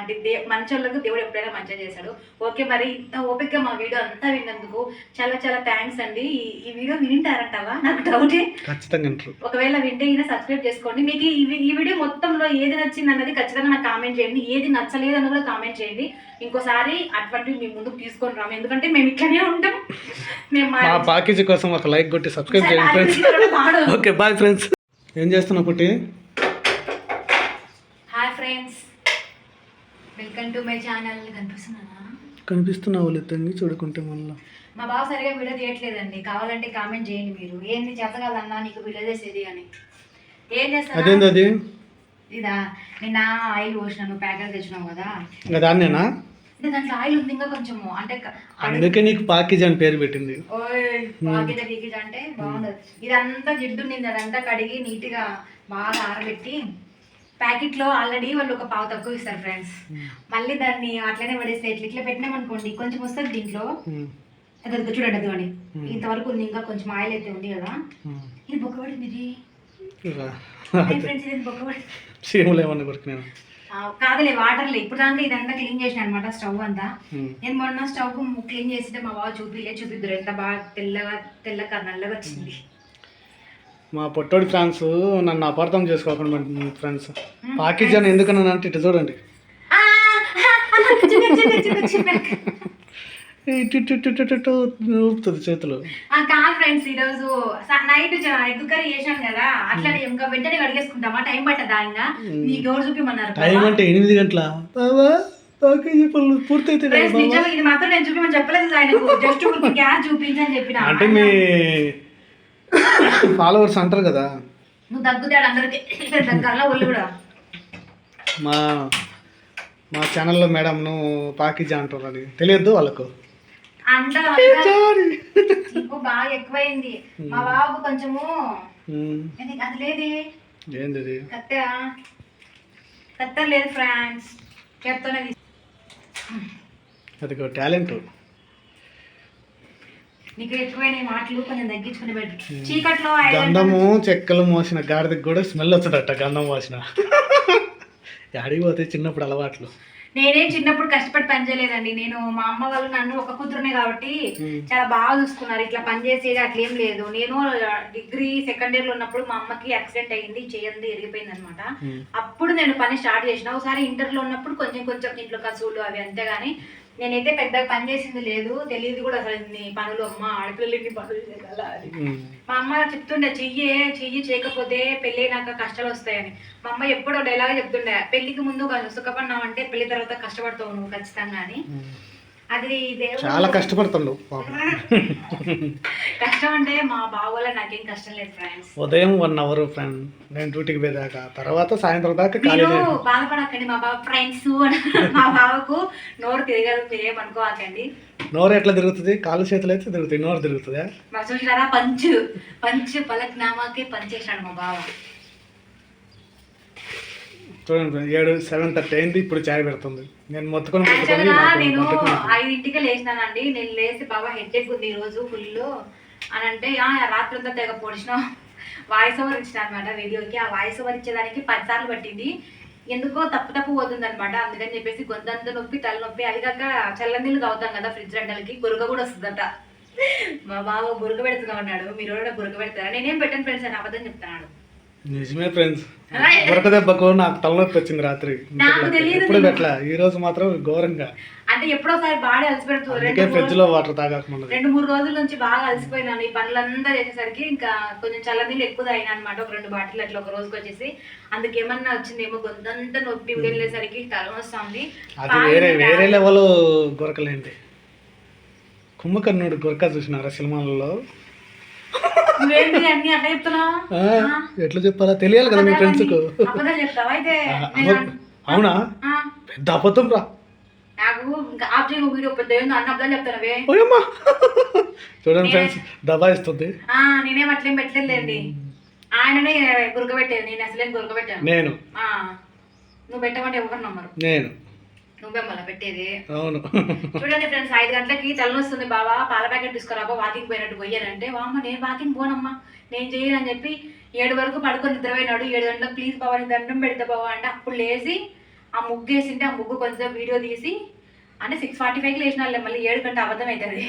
అలాంటి దే మంచోళ్ళకు దేవుడు ఎప్పుడైనా మంచిగా చేశాడు. ఓకే మరి ఇంత ఓపికగా మా వీడియో అంతా విన్నందుకు చాలా చాలా థ్యాంక్స్ అండి. ఈ- వీడియో వింటారంటావా నాకు డౌటే. ఒకవేళ వింటే ఈయన సబ్స్క్రైబ్ చేసుకోండి. మీకు ఈ వీడియో మొత్తంలో ఏది నచ్చింది అన్నది ఖచ్చితంగా నాకు కామెంట్ చేయండి. ఏది నచ్చలేదు అన్నది కూడా కామెంట్ చేయండి. ఇంకోసారి అటువంటివి మీ ముందుకు తీసుకొని రాము. ఎందుకంటే మేము ఇట్లనే ఉంటాం. మేము మా- ప్యాకేజీ కోసం ఒక లైక్ కొట్టి సబ్స్క్రైబ్ చేయండి ఫ్రెండ్స్. Okay bye friends. ఏం చేస్తున్నావు పుట్టి hi friends welcome to my channel. కనిపిస్తున్నానా కనిపిస్తున్నావు లేదండి చూడుకుంటే మళ్ళీ. మా బావ సరిగా వీడియో తీయట్లేదండి. కావాలంటే కామెంట్ చేయండి మీరు. ఏంది చేతగలన్నా నీకు వీడియో చేసేది అని. ఏం చేస్తాను అదేంది అది? ఇదా నిన్న ఆయిల్ పోసినాను ప్యాకెట్ తెచ్చినావు కదా. ఇంకా దాన్నేనా? అంటే దాంట్లో ఆయిల్ ఉంది ఇంకా కొంచెము. అంటే క- అందుకే నీకు ప్యాకేజీ అని పేరు పెట్టింది. ఓయ్ పాకిట గీకిట అంటే బాగుండదు ఇదంతా జిడ్డు నింది అదంతా కడిగి నీట్గా బాగా ఆరబెట్టి ప్యాకెట్లో ఆల్రెడీ వాళ్ళు ఒక పావు తక్కువ ఇస్తారు ఫ్రెండ్స్. మళ్ళీ దాన్ని అట్లనే పడేస్తే ఇట్లా ఇట్లా పెట్టినామనుకోండి కొంచెం వస్తుంది దీంట్లో. ఉమ్, అది చూడండి అది చూడండి. ఇంతవరకు ఉంది ఇంకా కొంచెం ఆయిల్ అయితే ఉంది కదా. ఇది ఏమన్నా కొడుకున్నాను కాదులే వాటర్లే. ఇప్పుడు దాంట్లో ఇదంతా క్లీన్ చేసిన అనమాట స్టవ్ అంతా. నేను మొన్న స్టవ్ క్లీన్ చేస్తే మా బావ చూపిలే చూపిద్దరు. ఎంత బాగా తెల్లగా తెల్లగా నల్లగా వచ్చింది. మా పొట్టోడి ఫ్రెండ్స్ నన్ను అపార్థం చేసుకోకుండా ఫ్రెండ్స్ ప్యాకేజీ అని ఎందుకన్నా అంటే ఇటు చూడండి. ఊపుతుంది చేతులు. కాదు ఫ్రెండ్స్ ఈరోజు నైట్ ఎగ్ కర్రీ చేశాను కదా అట్లా ఇంకా వెంటనే కడిగేసుకుంటామా? టైం పట్టదా ఇంకా? నీకు ఎవరు చూపిమన్నారు టైం అంటే ఎనిమిది గంటల? బాబా పూర్తయితే. నిజంగా ఇది మాత్రం నేను చూపించమని చెప్పలేదు ఆయనకు. జస్ట్ గ్యాస్ చూపించని చెప్పిన. అంటే మీ ఫాలోవర్స్ అంటారు కదా. నువ్వు దగ్గుతాడు అందరికి. దగ్గరలో ఒళ్ళు కూడా. మా మా ఛానల్లో మేడంను ప్యాకేజీ అంటారు అది. తెలియద్దు వాళ్ళకు. బాగా ఎక్కువైంది. మా బాబు కొంచెము అది లేదే. ఏంది లేదు ఫ్రాన్స్ చేత్తోనే తీసి అది టాలెంట్. నీకు ఎక్కువైన మాటలు కొంచెం తగ్గించుకుని పెట్టు. చీకట్లో గంధము చెక్కలు మోసిన గాడిదకి కూడా స్మెల్ వచ్చదట గంధం మోసిన. ఆడికి పోతే చిన్నప్పుడు అలవాట్లు. నేనేం చిన్నప్పుడు కష్టపడి పని చేయలేదండి. నేను మా అమ్మ వాళ్ళు నన్ను ఒక కూతురునే కాబట్టి చాలా బాగా చూసుకున్నారు. ఇట్లా పని చేసేది అట్లా ఏం లేదు. నేను డిగ్రీ సెకండ్ ఇయర్లో ఉన్నప్పుడు మా అమ్మకి యాక్సిడెంట్ అయ్యింది చేయంది ఎరిగిపోయింది అనమాట. అప్పుడు నేను పని స్టార్ట్ చేసిన. ఒకసారి ఇంటర్లో ఉన్నప్పుడు కొంచెం కొంచెం ఇంట్లో కసువులు అవి అంతే కానీ నేనైతే పెద్దగా పని చేసింది లేదు తెలియదు కూడా అసలు ఇన్ని పనులు అమ్మ ఆడపిల్లలు ఇన్ని పనులు చేయాలా. మా అమ్మ చెప్తుండే చెయ్యి చెయ్యి చేయకపోతే పెళ్ళి అయినాక కష్టాలు వస్తాయని మా అమ్మ ఎప్పుడో డైలాగ్ చెప్తుండే పెళ్ళికి ముందు సుఖపడినావంటే పెళ్ళి తర్వాత కష్టపడతావు నువ్వు ఖచ్చితంగా అని. అది చాలా కష్టపడుతుండు పాపం. కష్టం అంటే మా బావ వల్ల నాకేం కష్టం లేదు ఫ్రెండ్స్. ఉదయం వన్ అవర్ ఫ్రెండ్. నేను డ్యూటీకి పోయేదాకా తర్వాత సాయంత్రం దాకా మీరు ఖాళీ బాధపడకండి మా బావ ఫ్రెండ్స్ మా బావకు నోరు తిరగదు మీరేం అనుకోవాకండి. నోరు ఎట్లా తిరుగుతుంది? కాళ్ళు చేతులు అయితే తిరుగుతాయి నోరు తిరుగుతుందా? మా చూసారా పంచు. పంచు పలక్నామాకే పంచేశాడు మా బావ. చూడండి ఏడు సెవెన్ థర్టీ అయింది ఇప్పుడు చాయ్ పెడుతుంది. నేను మొత్తుకొని యాక్చువల్గా నేను ఐదింటికి లేచినానండి. నేను లేచి బాబా హెడ్ఏక్ ఉంది ఈ రోజు ఫుల్ అని అంటే "ఆ, రాత్రి అంతా తెగ పొడిచిన వాయిస్ ఓవర్ ఇచ్చిన అనమాట వీడియోకి. ఆ వాయిస్ ఓవర్ ఇచ్చేదానికి పది సార్లు పట్టింది. ఎందుకో తప్పు తప్పు పోతుంది అనమాట అందుకని చెప్పేసి గొంతంత నొప్పి తలనొప్పి అది కాక చల్ల నీళ్ళు తాగుతాం కదా ఫ్రిడ్జ్ రెండలకి గురక కూడా వస్తుందట. మా బావ గురక పెడుతున్నా అన్నాడు మీరు కూడా గురక పెడతారా? నేనేం పెట్టాను ఫ్రెండ్స్ అని అబద్ధం చెప్తున్నాడు. నిజమే ఫ్రెండ్స్ దొరక దెబ్బకు నాకు తలనొప్పి వచ్చింది రాత్రి. ఎప్పుడు పెట్టలా? ఈ రోజు మాత్రం ఘోరంగా. అంటే ఎప్పుడోసారి బాడీ అలసిపెడుతుంది ఫ్రిడ్జ్లో వాటర్ తాగకముందు రెండు మూడు రోజుల నుంచి బాగా అలసిపోయినాను. ఈ పనులంతా చేసేసరికి ఇంకా కొంచెం చల్లనీళ్ళు ఎక్కువ తాగినా అనమాట ఒక రెండు బాటిల్ అట్లా ఒక రోజుకి వచ్చేసి. అందుకేమన్నా వచ్చిందేమో గొంతంతా నొప్పి వెళ్ళేసరికి తల వస్తుంది అది వేరే వేరే లెవెల్ గొరకలేండి కుంభకర్ణుడు గొరక చూసినారా సినిమాలలో? ఎట్లా చెప్పాలా? తెలియాలి కదా మీ ఫ్రెండ్స్కు. అవునా? పెద్ద అబద్ధం రా. చూడండి ఫ్రెండ్స్ దబాయిస్తుంది ఆ, నేనేం అట్లేం పెట్టలేదులేండి. ఆయననే గురకబెట్టేది. నేను అసలేం గురకబెట్టాను. నేను. ఆ, నువ్వు పెట్టమంటే ఎవరు నమ్మరు. నేను. నువ్వే మళ్ళీ పెట్టేది. అవును. చూడండి ఫ్రెండ్స్ ఐదు గంటలకి తలనొస్తుంది బాబా పాల ప్యాకెట్ తీసుకురాబా వాకింగ్ పోయినట్టు పోయానంటే వామ్మ నేను వాకింగ్ పోనమ్మా నేను చేయను అని చెప్పి ఏడు వరకు పడుకొని నిద్రపోయినాడు. ఏడు గంటలకు ప్లీజ్ బాబా నీ దండం పెడతా బాబా అంటే అప్పుడు లేచి ఆ ముగ్గు వేసింటే ఆ ముగ్గు కొంచెం వీడియో తీసి అంటే సిక్స్ ఫార్టీ ఫైవ్కి లేచిన మళ్ళీ ఏడు గంట అబద్ధం అవుతుంది.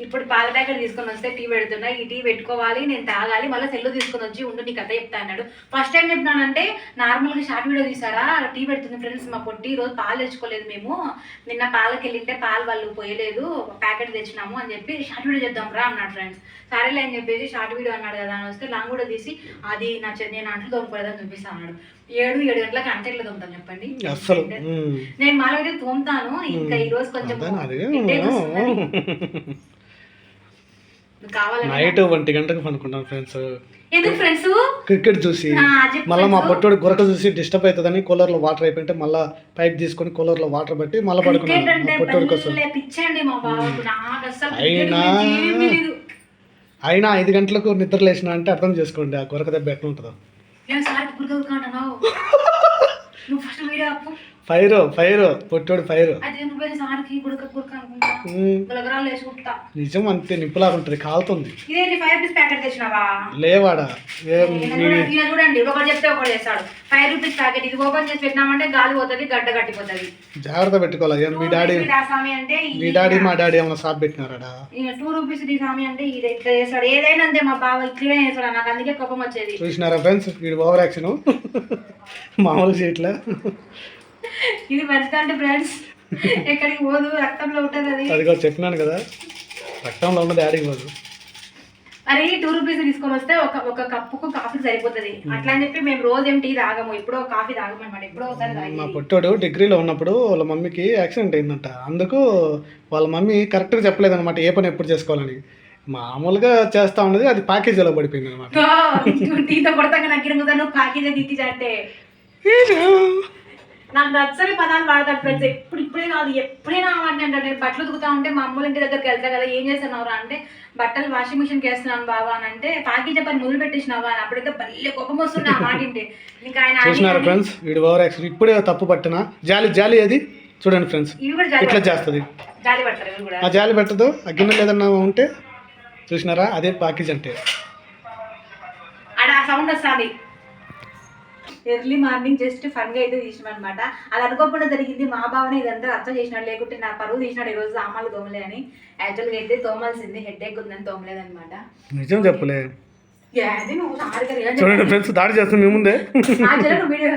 ఇప్పుడు పాల ప్యాకెట్ తీసుకొని వస్తే టీ పెడుతున్నా ఈ టీ పెట్టుకోవాలి నేను తాగాలి మళ్ళీ సెల్లు తీసుకొని వచ్చి ఉండు నీ కథ చెప్తా అన్నాడు. ఫస్ట్ టైం చెప్పినానంటే నార్మల్గా షార్ట్ వీడియో తీసారా? టీ పెడుతుంది ఫ్రెండ్స్ మా పొట్టి ఈ రోజు పాలు తెచ్చుకోలేదు మేము. నిన్న పాలకి వెళ్ళింటే పాలు వాళ్ళు పోయలేదు ప్యాకెట్ తెచ్చినాము అని చెప్పి షార్ట్ వీడియో చేద్దాం రా అన్నాడు ఫ్రెండ్స్. సరేలే అని చెప్పేసి షార్ట్ వీడియో అన్నాడు కదా అని వస్తే లాంగ్ కూడా తీసి అది నా చె- నేను అంట్లు తోముకోలేదని చూపిస్తా అన్నాడు. ఏడు ఏడు గంటలకు అంటే ఎట్లా చెప్పండి. అస్సలు ఉమ్. నేను మామూలుగా తోముతాను ఇంకా ఈ రోజు కొంచెం నైట్ ఒంటి గంటకు పనుకుంటాను ఫ్రెండ్స్. ఎందుకు ఫ్రెండ్స్? క్రికెట్ చూసి మళ్ళీ మా పొట్టోడు గురక చూసి డిస్టర్బ్ అవుతుందని కూలర్లో వాటర్ అయిపోయింటే మళ్ళీ పైప్ తీసుకొని కూలర్లో వాటర్ పెట్టి మళ్ళీ పడుకున్నాను. పొట్టోడి కోసం. అసలు అయినా. అయినా ఐదు గంటలకు నిద్ర లేచిన అంటే అర్థం చేసుకోండి ఆ గురక దెబ్బ ఎట్లా ఉంటుందో. నేను సార్ గుర్తు అంటున్నావు నువ్వు ఫస్ట్ వీడియో అప్పు ఫైర్ ఫైర్ పొట్టోడు ఫైర్. నిజం అంతే నిప్పులాగా ఉంటుంది కాలుతుంది. ఇదేంటి ఫైవ్ రూపీస్ ప్యాకెట్ తెచ్చినావా? లేవాడా చూడండి, ఒకటి చెప్తే ఒకటి చేస్తాడు. ఫైవ్ రూపీస్ ప్యాకెట్ ఇది ఓపెన్ చేసి పెట్టినామంటే గాలి పోతుంది గడ్డ కట్టిపోతుంది. జాగ్రత్త పెట్టుకోవాలి మీ డాడీ అంటే మీ డాడీ మా డాడీ ఏమైనా షాప్ పెట్టినారా టూ రూపీస్ ది స్వామి అంటే ఇది ఇట్లా చేస్తాడు? ఏదైనా అంతే మా బావ ఇట్లనే చేస్తాడు నాకు అందుకే కోపం వచ్చేది. చూసినారా ఫ్రెండ్స్ వీడు ఓవర్ యాక్షన్ మామూలు చేయట్లా? ఇది మంచిది అంటే ఫ్రెండ్స్ ఎక్కడికి పోదు రక్తంలో ఉంటుంది అది. అదిగో చెప్పినాను కదా. రక్తంలో ఉన్న డాడీకి పోదు అరే టూ రూపీస్ తీసుకొని వస్తే ఒక ఒక కప్పుకు కాఫీ సరిపోతుంది. అట్లా అని చెప్పి మేము రోజు ఏం టీ తాగము ఎప్పుడో కాఫీ తాగమన్నమాట. ఎప్పుడో ఒకసారి మా పొట్టోడు డిగ్రీలో ఉన్నప్పుడు వాళ్ళ మమ్మీకి యాక్సిడెంట్ అయిందంట. అందుకు వాళ్ళ మమ్మీ కరెక్ట్గా చెప్పలేదు అనమాట ఏ పని ఎప్పుడు చేసుకోవాలని. మామూలుగా చేస్తా ఉన్నది అది ప్యాకేజీలో పడిపోయింది అనమాట టీతో కొడతాక నాకు ఇరుగుతాను ప్యాకేజ్ తీసి అంటే. నాకు నచ్చని పదాలు వాడతాడు ఫ్రెండ్స్ ఎప్పుడు ఇప్పుడే కాదు ఎప్పుడైనా వాడిని అంటాడు. నేను బట్టలు ఉతుకుతా ఉంటే మా అమ్మల ఇంటి దగ్గరికి వెళ్తా కదా ఏం చేస్తున్నావురా అంటే బట్టలు వాషింగ్ మిషన్కి వేస్తున్నాను బాబా అని అంటే ప్యాకేజ్ పని మొదలు పెట్టేసినావా అని. అప్పుడైతే భలే కోపం వస్తుంది ఆ మాట ఇంకా ఆయన ఫ్రెండ్స్ వీడు ఓవర్ యాక్షన్. ఇప్పుడే తప్పు పట్టిన. జాలి జాలి అది చూడండి ఫ్రెండ్స్ ఇట్లా. చేస్తుంది. ఆ జాలి పెట్టదు. ఆ గిన్నెలు ఏదన్నా ఉంటే చూసినారా? అదే ప్యాకేజ్ అంటే. సౌండ్ వస్తుంది. ఎర్లీ మార్నింగ్ జస్ట్ ఫన్గా అయితే తీసినాం అనమాట అది అనుకోకుండా జరిగింది. మా భావన ఇదంతా అర్థం చేసినాడు. లేకుంటే నా పరువు తీసినాడు ఈరోజు సామాన్లు తోమలే అని. యాక్చువల్గా అయితే తోమాల్సింది. హెడ్ ఎక్ ఉందని తోమలేదన్నమాట. నిజం చెప్పలే. ఏం చూడండి ఫ్రెండ్స్ దాడి మీ ముందే. నువ్వు వీడియో.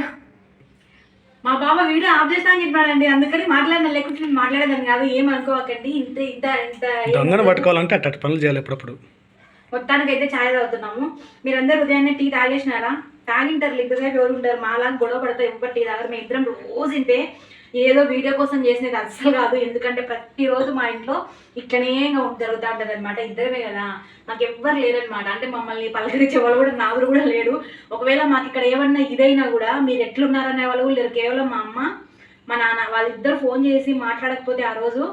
మా బావ వీడియో ఆఫ్ చేస్తా అని చెప్పాడండి. అందుకని మాట్లాడిన లేకుంటే నేను మాట్లాడేదాన్ని కాదు. ఏమనుకోవకండి ఇంత ఇంత ఇంత దొంగను పట్టుకోవాలంటే అట్టటి పనులు చేయాలి ఎప్పుడప్పుడు. మొత్తానికి అయితే ఛాయ్ తాగుతున్నాము. మీరందరూ ఉదయాన్నే టీ తాగేసినారా? తాగింటారు ఇంతసేపు ఎవరు ఉంటారు మాలా గొడవ పడతాయి ఎవ్వరు దగ్గర మేము ఇద్దరం రోజు ఇంటే ఏదో వీడియో కోసం చేసినది అస్సలు కాదు. ఎందుకంటే ప్రతిరోజు మా ఇంట్లో ఇట్లనే జరుగుతూ ఉంటుంది అనమాట ఇద్దరమే కదా. మాకు ఎవ్వరు లేరనమాట అంటే మమ్మల్ని పలకరించే వాళ్ళు కూడా నాదురు కూడా లేడు. ఒకవేళ మాకు ఇక్కడ ఏమన్నా ఇదైనా కూడా మీరు ఎట్లున్నారనే వాళ్ళు కూడా లేరు. కేవలం మా అమ్మ మా నాన్న వాళ్ళిద్దరు ఫోన్ చేసి మాట్లాడకపోతే ఆ రోజు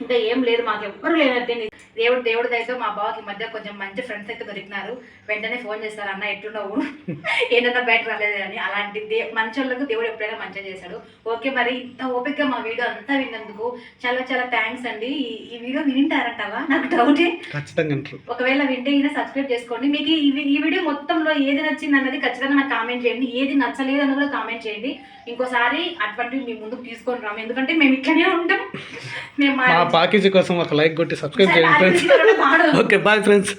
ఇంకా ఏం లేదు మాకు ఎవ్వరు లేనట్టే దేవుడు దేవుడి దయతో మా బావకి మధ్య కొంచెం మంచి ఫ్రెండ్స్ అయితే దొరికినారు. వెంటనే ఫోన్ చేస్తారు అన్న ఎట్లున్నావు? ఏంటన్నా బయట రాలేదు? అని. అలాంటి దే మంచోళ్ళకు దేవుడు ఎప్పుడైనా మంచిగా చేశాడు. ఓకే మరి ఇంత ఓపికగా మా వీడియో అంతా విన్నందుకు చాలా చాలా థ్యాంక్స్ అండి. ఈ- వీడియో వినింటారంటావా? నాకు డౌటే ఒకవేళ వింటే ఈయన సబ్స్క్రైబ్ చేసుకోండి. మీకు ఈ వీడియో మొత్తంలో ఏది నచ్చింది అన్నది ఖచ్చితంగా నాకు కామెంట్ చేయండి. ఏది నచ్చలేదు అన్నది కూడా కామెంట్ చేయండి. ఇంకోసారి అటువంటివి మీ ముందుకు తీసుకొని రాము. ఎందుకంటే మేము ఇట్లనే ఉంటాం. మేము ప్యాకేజీ కోసం ఒక లైక్ కొట్టి సబ్స్క్రైబ్ చేయండి ఫ్రెండ్స్ ఓకే బాయ్ ఫ్రెండ్స్